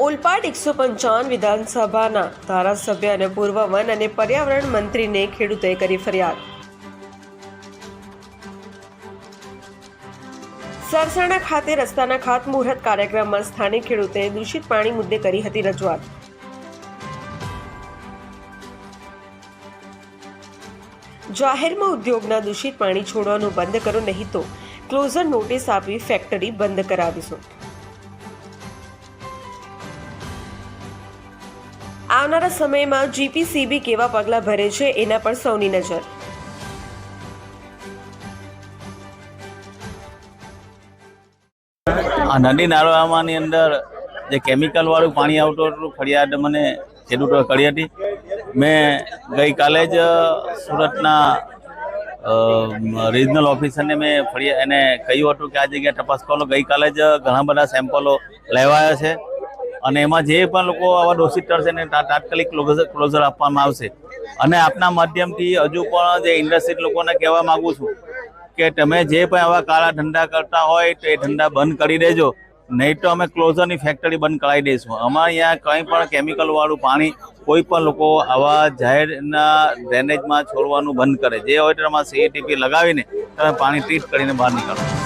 બોટાદ એકસો પંચાવન વિધાનસભાના ધારાસભ્ય અને પૂર્વ વન અને પર્યાવરણ મંત્રીને ખેડૂતોએ કરી ફરિયાદ. સરસાણા ખાતે રસ્તાના ખાતમુહૂર્ત કાર્યક્રમમાં સ્થાનિક ખેડૂતોએ દૂષિત પાણી મુદ્દે કરી હતી રજૂઆત. જાહેરમાં ઉદ્યોગના દૂષિત પાણી છોડવાનું બંધ કરો નહીં તો ક્લોઝર નોટિસ આપી ફેક્ટરી બંધ કરાવીશું. આવનારા સમયમાં જીપીસીબી કેવા પગલાં ભરે છે એના પર સૌની નજર. આ નદી નાળામાંની અંદર જે કેમિકલવાળું પાણી આવતું હતું ફરિયાદ મને ખેડૂતો કરી હતી. મેં ગઈકાલે જ સુરતના રિજનલ ઓફિસરને મેં ફરિયાદ એને કહ્યું હતું કે આ જગ્યાએ તપાસ કરો. ગઈકાલે જ ઘણા બધા સેમ્પલો લેવાયા છે. અને એમાં જે પણ લોકો આવા દોષિત ઠરશે ને તાત્કાલિક ક્લોઝર આપવામાં આવશે. અને આપના માધ્યમથી હજુ પણ જે ઇન્ડસ્ટ્રી લોકોને કહેવા માંગુ છું કે તમે જે પણ આવા કાળા ધંધા કરતા હોય તો એ ધંધા બંધ કરી દેજો. નહીં તો અમે ક્લોઝરની ફેક્ટરી બંધ કરાવી દઈશું. અમારે અહીંયા કંઈ પણ કેમિકલવાળું પાણી કોઈ પણ લોકો આવા જાહેરના ડ્રેનેજમાં છોડવાનું બંધ કરે. જે હોય તો અમારે સીએટીપી લગાવીને તમે પાણી ટ્રીટ કરીને બહાર નીકળો.